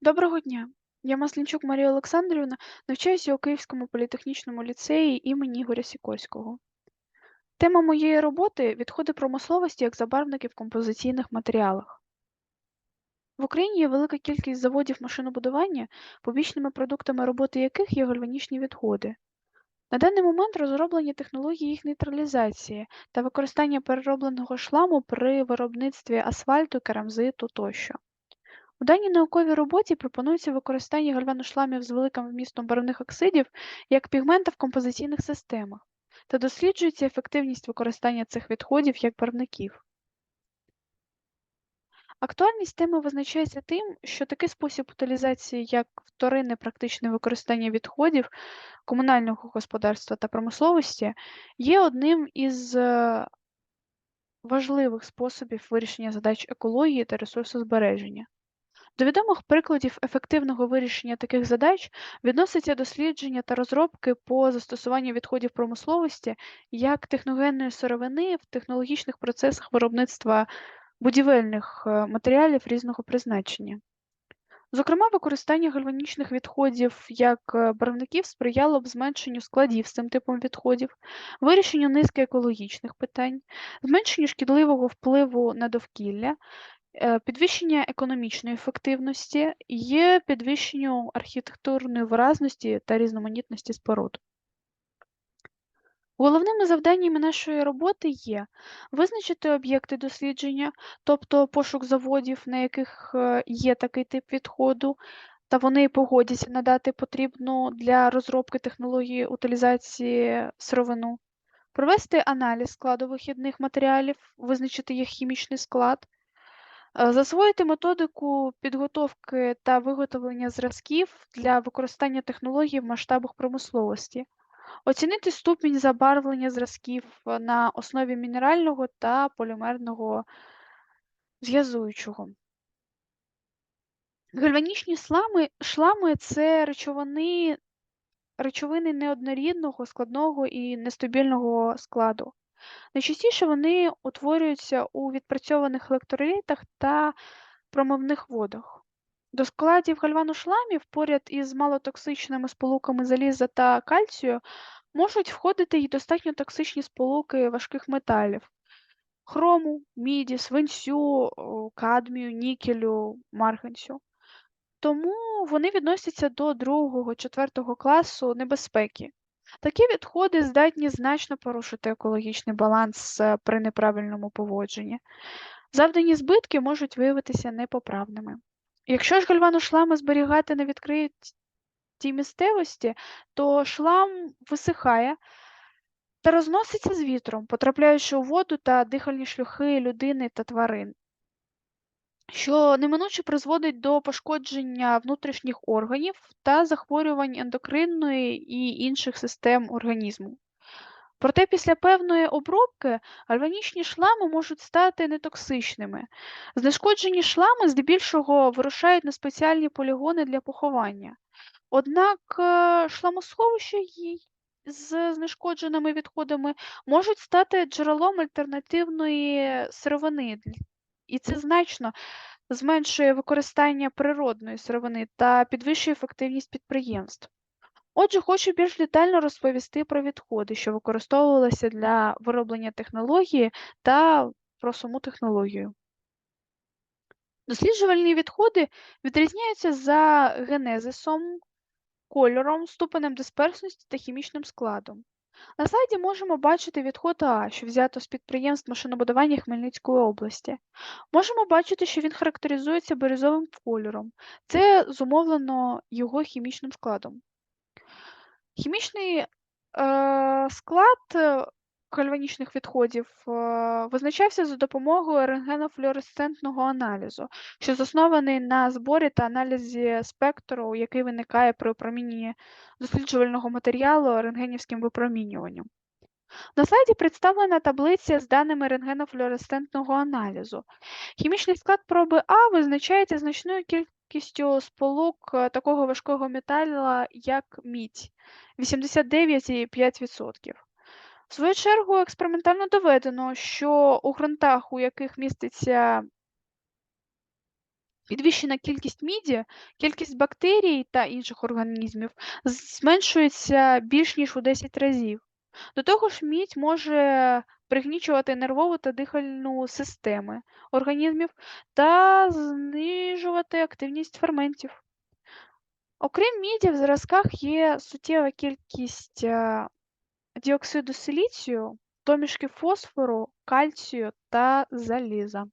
Доброго дня! Я Маслінчук Марія Олександрівна, навчаюся у Київському політехнічному ліцеї імені Ігоря Сікорського. Тема моєї роботи відходи промисловості як забарвники в композиційних матеріалах. В Україні є велика кількість заводів машинобудування, побічними продуктами роботи яких є гальванічні відходи. На даний момент розроблені технології їх нейтралізації та використання переробленого шламу при виробництві асфальту, керамзиту тощо. У даній науковій роботі пропонується використання гальваношламів з великим вмістом барвних оксидів як пігмента в композиційних системах та досліджується ефективність використання цих відходів як барвників. Актуальність теми визначається тим, що такий спосіб утилізації, як вторинне практичне використання відходів комунального господарства та промисловості, є одним із е, важливих способів вирішення задач екології та ресурсозбереження. До відомих прикладів ефективного вирішення таких задач відносяться дослідження та розробки по застосуванню відходів промисловості як техногенної сировини в технологічних процесах виробництва будівельних е, матеріалів різного призначення. Зокрема, використання гальванічних відходів як е, барвників сприяло б зменшенню складів з цим типом відходів, вирішенню низки екологічних питань, зменшенню шкідливого впливу на довкілля, підвищення економічної ефективності є підвищенню архітектурної виразності та різноманітності споруд. Головними завданнями нашої роботи є визначити об'єкти дослідження, тобто пошук заводів, на яких е, є такий тип відходу, та вони погодяться надати потрібну для розробки технології утилізації сировину, провести аналіз складу вихідних матеріалів, визначити їх хімічний склад, Е, засвоїти методику підготовки та виготовлення зразків для використання технологій в масштабах промисловості, оцінити ступінь забарвлення зразків на основі мінерального та полімерного зв'язуючого. Гальванічні слами, шлами це речовини, речовини неоднорідного, складного і нестабільного складу. Найчастіше вони утворюються у відпрацьованих електролітах та промивних водах. До складів гальваношламів поряд із малотоксичними сполуками заліза та кальцію можуть входити й достатньо токсичні сполуки важких металів хрому, міді, свинцю, кадмію, нікелю, марганцю. Тому вони відносяться до другого, четвертого класу небезпеки. Такі відходи здатні значно порушити екологічний баланс е, при неправильному поводженні. Завдані збитки можуть виявитися непоправними. Якщо ж гальваношлами зберігати на відкритій місцевості, то шлам висихає та розноситься з вітром, потрапляючи у воду та дихальні шлюхи людини та тварин що неминуче призводить до пошкодження внутрішніх органів та захворювань ендокринної і інших систем організму. Проте після певної обробки гальванічні шлами можуть стати нетоксичними. Знешкоджені шлами здебільшого вирушають на спеціальні полігони для поховання. Однак е, шламосховища з знешкодженими відходами можуть стати джерелом альтернативної сировини, і це значно зменшує використання природної сировини та підвищує ефективність підприємств. Отже, хочу більш детально розповісти про відходи, що використовувалися для вироблення технології та про саму технологію. Досліджувальні відходи відрізняються за генезисом, кольором, ступенем дисперсності та хімічним складом. На слайді можемо бачити відход А, що взято з підприємств машинобудування Хмельницької області. Можемо бачити, що він характеризується бирюзовим кольором. Це зумовлено його хімічним складом. Хімічний е, склад е, гальванічних відходів е, визначався за допомогою рентгенофлюоресцентного аналізу, що заснований на зборі та аналізі спектру, який виникає при опроміненні досліджувального матеріалу рентгенівським випромінюванням. На слайді представлена таблиця з даними рентгенофлюоресцентного аналізу. Хімічний склад проби А визначається значною кількістю сполук е, такого важкого металу, як мідь 89,5%. В свою чергу, експериментально доведено, що у ґрунтах, у яких міститься Підвищена кількість міді, кількість бактерій та інших організмів зменшується більш ніж у 10 разів. До того ж, мідь може пригнічувати нервову та дихальну системи організмів та знижувати активність ферментів. Окрім міді, в зразках є суттєва кількість е, діоксиду силіцію, домішки фосфору, кальцію та заліза.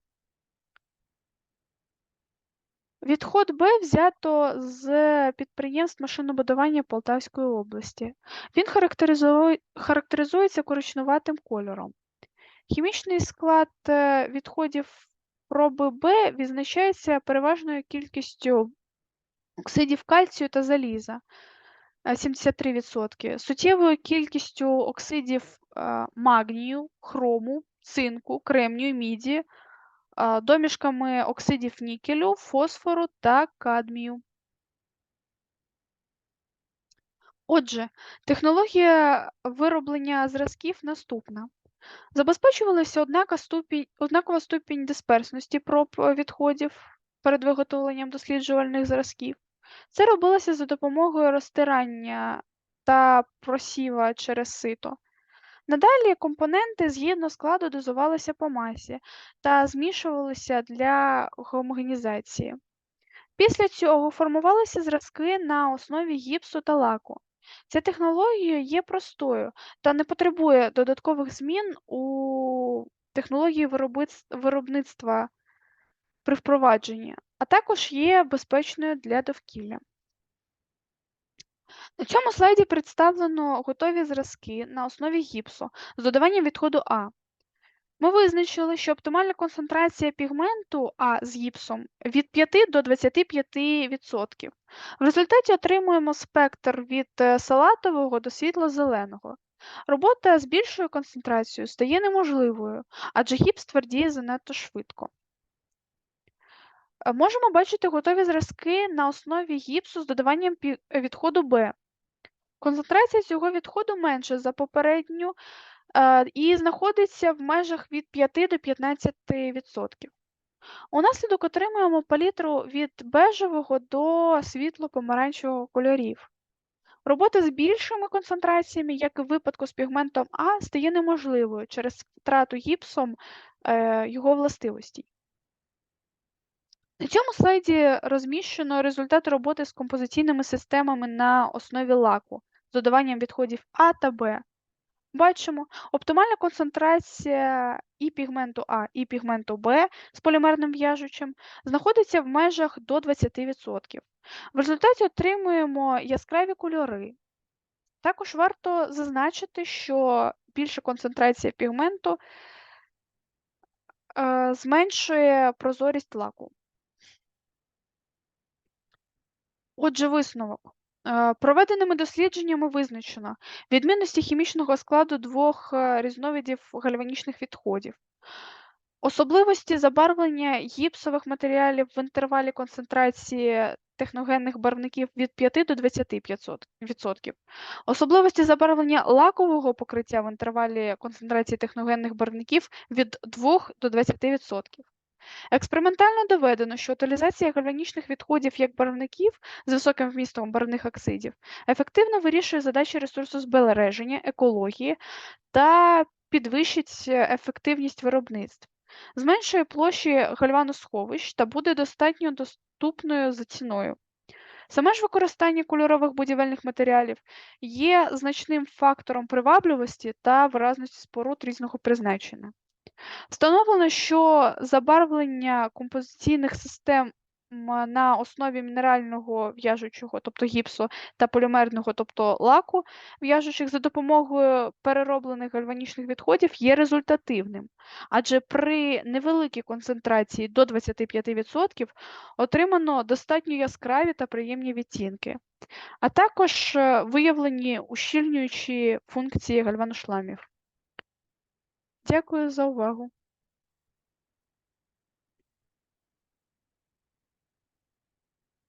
Відход Б взято з підприємств машинобудування Полтавської області. Він характеризується коричневатим кольором. Хімічний склад е, відходів проби Б відзначається переважною кількістю оксидів кальцію та заліза 73%, суттєвою кількістю оксидів е, магнію, хрому, цинку, кремнію, міді, домішками оксидів нікелю, фосфору та кадмію. Отже, технологія вироблення зразків наступна. Забезпечувалася однака ступінь, однакова ступінь дисперсності проб е, відходів перед виготовленням досліджувальних зразків. Це робилося за допомогою розтирання та просіва через сито. Надалі компоненти згідно складу дозувалися по масі та змішувалися для гомогенізації. Після цього формувалися зразки на основі гіпсу та лаку. Ця технологія є простою та не потребує додаткових змін у технології виробництва при впровадженні, а також є безпечною для довкілля. На цьому слайді представлено готові зразки на основі гіпсу з додаванням відходу А. Ми визначили, що оптимальна концентрація пігменту А з гіпсом від 5 до 25%. В результаті отримуємо спектр від е, салатового до світло-зеленого. Робота з більшою концентрацією стає неможливою, адже гіпс твердіє занадто швидко. Е, Можемо бачити готові зразки на основі гіпсу з додаванням відходу Б. Концентрація цього відходу менша за попередню е, і знаходиться в межах від 5 до 15%. Унаслідок отримуємо палітру від бежевого до світло-помаранчевого кольорів. Робота з більшими концентраціями, як і в випадку з пігментом А, стає неможливою через втрату гіпсом е, його властивостей. На цьому слайді розміщено результат роботи з композиційними системами на основі лаку з додаванням відходів А та Б. Бачимо, оптимальна концентрація і пігменту А, і пігменту Б з полімерним в'яжучим знаходиться в межах до 20%. В результаті отримуємо яскраві кольори. Також варто зазначити, що більша концентрація пігменту е, зменшує прозорість лаку. Отже, висновок. Е, Проведеними дослідженнями визначено відмінності хімічного складу двох е, різновидів гальванічних відходів, особливості забарвлення гіпсових матеріалів в інтервалі концентрації техногенних барвників від 5 до 25%, особливості забарвлення лакового покриття в інтервалі концентрації техногенних барвників від 2 до 20%. Експериментально доведено, що утилізація гальванічних відходів як барвників з високим вмістом барвних оксидів ефективно вирішує задачі ресурсозбереження, екології та підвищить е, ефективність виробництв, зменшує площі гальваносховищ та буде достатньо доступною за ціною. Саме ж використання кольорових будівельних матеріалів є значним фактором привабливості та виразності споруд різного призначення. Встановлено, що забарвлення композиційних систем на основі мінерального в'яжучого, тобто гіпсу, та полімерного, тобто лаку, в'яжучих за допомогою перероблених гальванічних відходів є результативним, адже при невеликій концентрації до 25% отримано достатньо яскраві та приємні відтінки, а також е, виявлені ущільнюючі функції гальваношламів. Дякую за увагу.